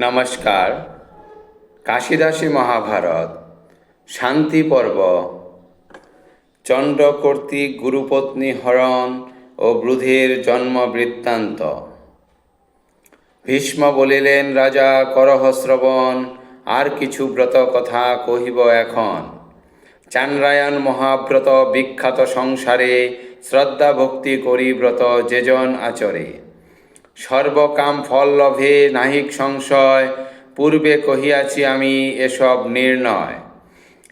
নমস্কার। কাশিদাসী মহাভারত, শান্তি পর্ব। চন্দ্র কর্তৃক গুরুপত্নী হরণ ও ব্রুধের জন্ম বৃত্তান্ত। ভীষ্ম বলিলেন, রাজা, করহ শ্রবণ, আর কিছু ব্রত কথা কহিব এখন। চান্দ্রায়ণ মহাব্রত বিখ্যাত সংসারে শ্রদ্ধা ভক্তি করি ব্রত যেজন আচরে। সর্বকাম ফল লভে নাহিক সংশয়, পূর্বে কহিয়াছি আমি এসব নির্ণয়।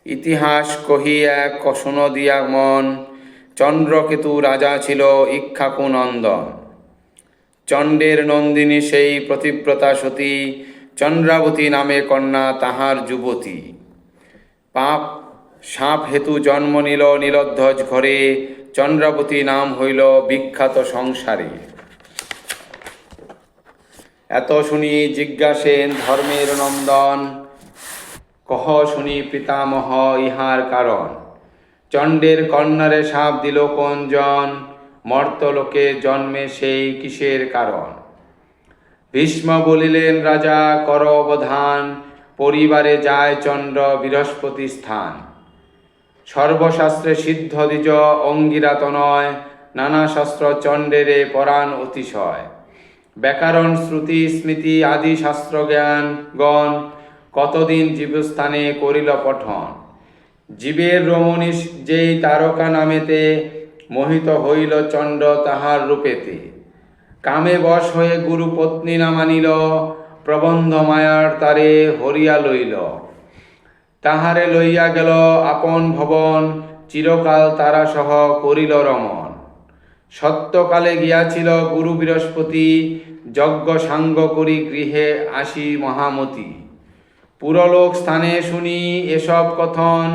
ইতিহাস কহিয়া এক শুনো দিয়া মন, চন্দ্রকেতু রাজা ছিল ইক্ষাকু নন্দন চণ্ডের নন্দিনী সেই প্রতিব্রতা সতী, চন্দ্রাবতী নামে কন্যা তাহার যুবতী। পাপ, সাপ হেতু জন্ম নিল নীলধ্বজ ঘরে, চন্দ্রাবতী নাম হইল বিখ্যাত সংসারে। এত শুনি জিজ্ঞাসেন ধর্মের নন্দন, কহ শুনি পিতামহ ইহার কারণ। চণ্ডের কন্যারে সাপ দিল কোন জন মর্তলোকে জন্মে সেই কিসের কারণ। ভীষ্ম বলিলেন, রাজা, কর অবধান, পরিবারে যায় চন্দ্র বৃহস্পতি স্থান। সর্বশাস্ত্রে সিদ্ধ দ্বিজ অঙ্গিরাত নয় নানা শাস্ত্র চণ্ডেরে পরাণ অতিশয়। ব্যাকরণ, শ্রুতি, স্মৃতি, আদি, শাস্ত্র, জ্ঞান, গণ, কতদিন জীবস্থানে করিল পঠন? জীবের রমণী যেই তারকা নামেতে মোহিত হইল চণ্ড তাহার রূপেতে। কামে বশ হয়ে গুরু পত্নী না মানিল প্রবন্ধ মায়ার তারে হরিয়া লইল। তাহারে লইয়া গেল আপন ভবন, চিরকাল তারা সহ করিল রমণ সত্যকালে গিয়াছিল গুরু বৃহস্পতি, যজ্ঞ সাঙ্গ করি গৃহে আসি মহামতি। পুরলোক স্থানে শুনি এসব কথন,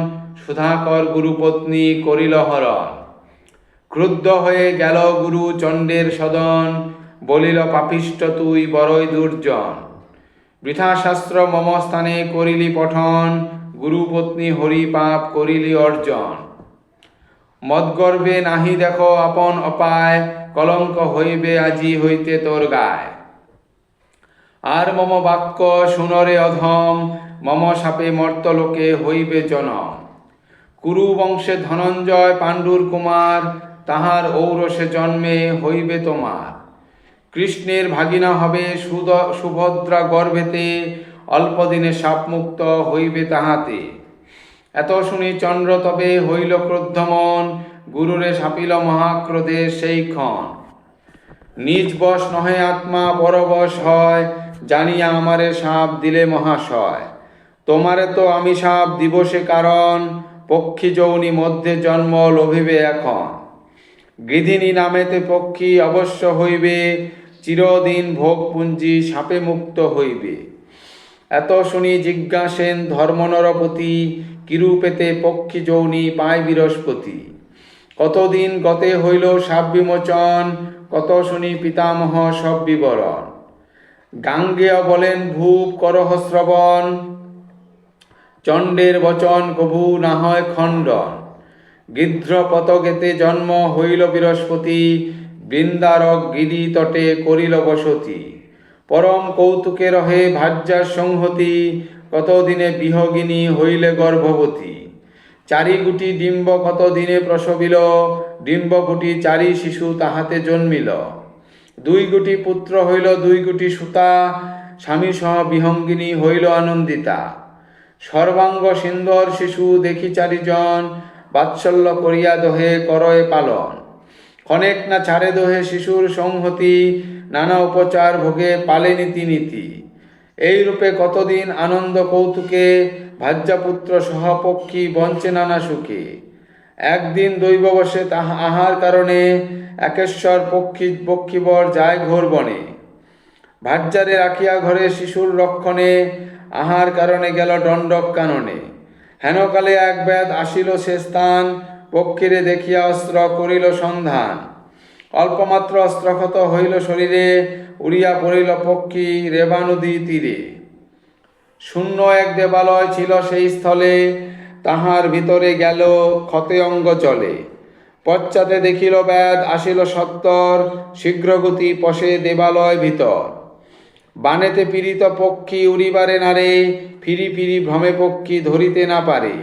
সুধাকর গুরুপত্নী করিল হরণ। ক্রুদ্ধ হয়ে গেল গুরু চণ্ডের সদন, বলিল পাপিষ্ট তুই বড়ই দুর্জন। বৃথাশাস্ত্র মম স্থানে করিলি পঠন, গুরুপত্নী হরি পাপ করিলি অর্জন। মদগর্বে নাহি দেখো আপন অপায়, কলঙ্ক হইবে আজি হইতে তোর গায়। আর মম বাক্য শুনরে অধম, মম সাপে মর্তলোকে হইবে জনম। কুরু বংশে ধনঞ্জয় পাণ্ডুর কুমার, তাহার ঔরসে জন্মে হইবে তোমার। কৃষ্ণের ভাগিনা হবে সুভদ্রা গর্ভেতে, অল্পদিনে সাপমুক্ত হইবে তাহাতে। এত শুনি চন্দ্র তবে হইল ক্রোদ্ধমন গুরুরে সাপিল মহাক্রোধে সেই ক্ষণ। নিজ বশ নহে আত্মা পরবশ হয়, জানিয়া আমারে সাপ দিলে মহাশয়। তোমারে তো আমি সাপ দিবসে কারণ, পক্ষী যৌনি মধ্যে জন্ম লোভিবে এখন। গৃধিনী নামেতে পক্ষী অবশ্য হইবে, চিরদিন ভোগপুঞ্জি সাপে মুক্ত হইবে। এত শুনি জিজ্ঞাসেন ধর্মনরপতি, কিরূপেতে পক্ষী যৌনি পায় বৃহস্পতি? কতদিন গতে হইল সাপ বিমোচন, কত শুনি পিতামহ সব বিবরণ? গাঙ্গেয় বলেন, ভূপ, করহ শ্রবণ, চণ্ডের বচন কভু না হয় খণ্ডন। গিধ্র পতগেতে জন্ম হইল বৃহস্পতি, বৃন্দারক গিরি তটে করিল বসতি। পরম কৌতুকে রহে ভাজ্যার সংহতি, কতদিনে বিহগিনী হইলে গর্ভবতী? চারি গুটি ডিম্ব কত দিনে প্রসবিল ডিম্বকুটি চারি শিশু তাহাতে জন্মিল। দুই গুটি পুত্র হইল, দুই গুটি সুতা, স্বামী সহ বিহঙ্গিনী হইল আনন্দিতা। সর্বাঙ্গ সুন্দর শিশু দেখি চারিজন, বাৎসল্য করিয়া দোহে করয়ে পালন। ক্ষণেক না ছাড়ে দোহে শিশুর সংহতি নানা উপচার ভোগে পালে নীতি এই রূপে কতদিন আনন্দ কৌতুকে ভাজ্যাপুত্র সহপক্ষী বঞ্চে নানা সুখে। একদিন দৈববশে তাহা আহার কারণে একেশ্বর পক্ষী পক্ষীবর যায় ঘোর বনে। ভাজ্যারে রাখিয়া ঘরে শিশুর রক্ষণে আহার কারণে গেল দণ্ডক কাননে। হেনকালে এক ব্যাধ আসিল সে স্থান পক্ষীরে দেখিয়া অস্ত্র করিল সন্ধান। অল্পমাত্র অস্ত্রক্ষত হইল শরীরে, উড়িয়া পড়িল পক্ষী রেবা নদী তীরে। শূন্য এক দেবালয় ছিল সেই স্থলে, তাহার ভিতরে গেল ক্ষতে অঙ্গ চলে পশ্চাতে দেখিল ব্যাদ আসিল সত্তর, শীঘ্রগতি পশে দেবালয় ভিতর। বানেতে পীড়িত পক্ষী উড়িবারে নারে, ফিরি ফিরি ভ্রমে পক্ষী ধরিতে না পারে।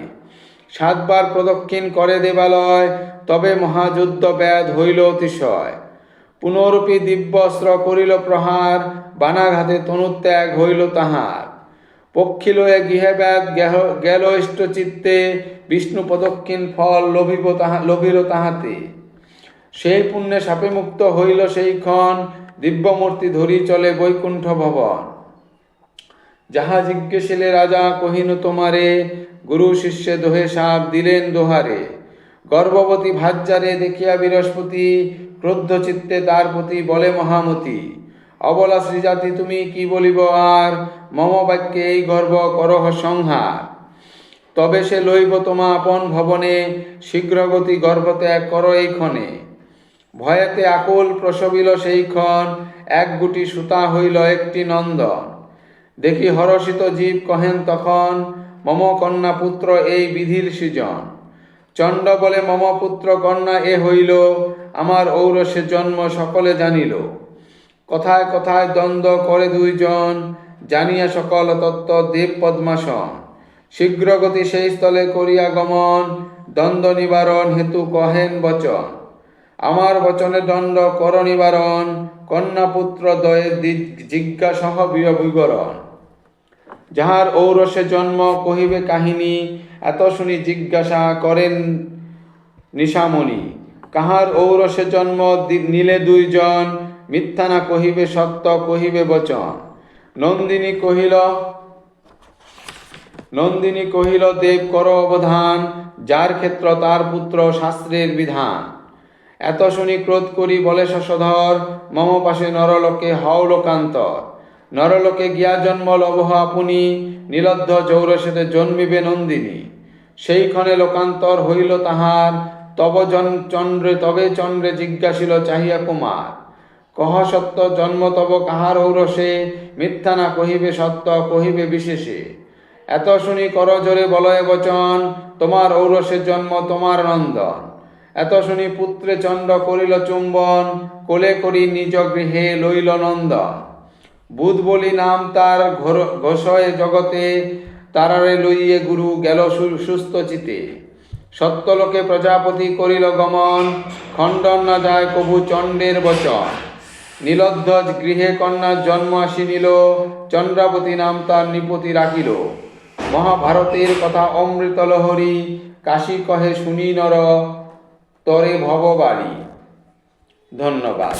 সাতবার প্রদক্ষিণ করে দেবালয়, তবে মহাযুদ্ধ ব্যাধ হইল অতিশয়। পুনরূপী দিব্যস্ত্র করিল প্রহার বানাঘাতে তনুত্যাগ হইল তাহার। পক্ষী লয়ে গৃহে ব্যাধ গেল ইষ্ট চিত্তে, বিষ্ণু প্রদক্ষিণ ফল লোভিব তাহা, লোভিল তাহাতে। সেই পুণ্যে সাপে মুক্ত হইল সেই ক্ষণ, দিব্যমূর্তি ধরি চলে বৈকুণ্ঠ ভবন। যাহা জিজ্ঞেসিলে রাজা কহিনু তোমারে গুরু শিষ্যে দোহে সাপ দিলেন দোহারে। গর্ভবতী ভাজ্যারে দেখিয়া বৃহস্পতি ক্রুদ্ধ চিত্তে তার প্রতি বলে, মহামতি, অবলা শ্রীজাতি, তুমি কি বলিব, আর মম বাক্যে এই গর্ব করহ সংহার। তবে সে লইব তোমা আপন ভবনে, শীঘ্রগতি গর্ভত্যাগ কর এই ক্ষণে ভয়েতে আকুল প্রসবিল সেই ক্ষণ এক গুটি সুতা হইল একটি নন্দন। দেখি হরষিত জীব কহেন তখন, মম কন্যা পুত্র এই বিধির সৃজন। চণ্ড বলে, মম পুত্র কন্যা এ হইল, আমার ঔরসে জন্ম সকলে জানিল। কথায় কথায় দ্বন্দ্ব করে দুইজন, জানিয়া সকল তত্ত্ব দেব পদ্মাসন। শীঘ্রগতি সেই স্থলে করিয়া গমন, দ্বন্দ্ব নিবারণ হেতু কহেন বচন। আমার বচনে দণ্ড কর নিবারণ কন্যা পুত্র দয়ের জিজ্ঞাসহ বিবরণ যাহার ঔরসে জন্ম কহিবে কাহিনী, এত শুনি জিজ্ঞাসা করেন নিশামণি, কাহার ঔরসে জন্ম নিলে দুইজন, মিথ্যা না কহিবে সত্য, কহিবে বচন। নন্দিনী কহিল নন্দিনী কহিল, দেব, কর অবধান, যার ক্ষেত্র তার পুত্র শাস্ত্রের বিধান। এত শুনি ক্রোধ করি বলে শশধর, মম পাশে নরলোকে হও লোকান্তর। নরলোকে গিয়া জন্ম লবহ আপনি নীলদ্ধ চৌরসেতে জন্মিবে নন্দিনী। সেই ক্ষণে লোকান্তর হইল তাহার, তব জন, চন্দ্রে, তবে চন্দ্রে জিজ্ঞাসিল চাহিয়া কুমার, কহ সত্য জন্ম তব কাহার ঔরসে, মিথ্যা না কহিবে সত্য, কহিবে বিশেষে। এত শুনি কর জোরে বলয় বচন, তোমার ঔরসে জন্ম, তোমার নন্দন। এত শুনি পুত্রে চন্দ্র করিল চুম্বন, কোলে করি নিজ গৃহে লইল নন্দন। বুধ বলি নাম তার ঘোষয়ে জগতে, তারারে লইয়ে গুরু গেল সুস্থ চিতে। সত্যলোকে প্রজাপতি করিল গমন, খণ্ডন না যায় কবু চণ্ডের বচন। নীলধ্বজ গৃহে কন্যার জন্ম আসিনিল, চন্দ্রাবতী নাম তার নিপতি রাখিল। মহাভারতের কথা অমৃত লহরী কাশী কহে শুনি নর তরে ভববাড়ি ধন্যবাদ।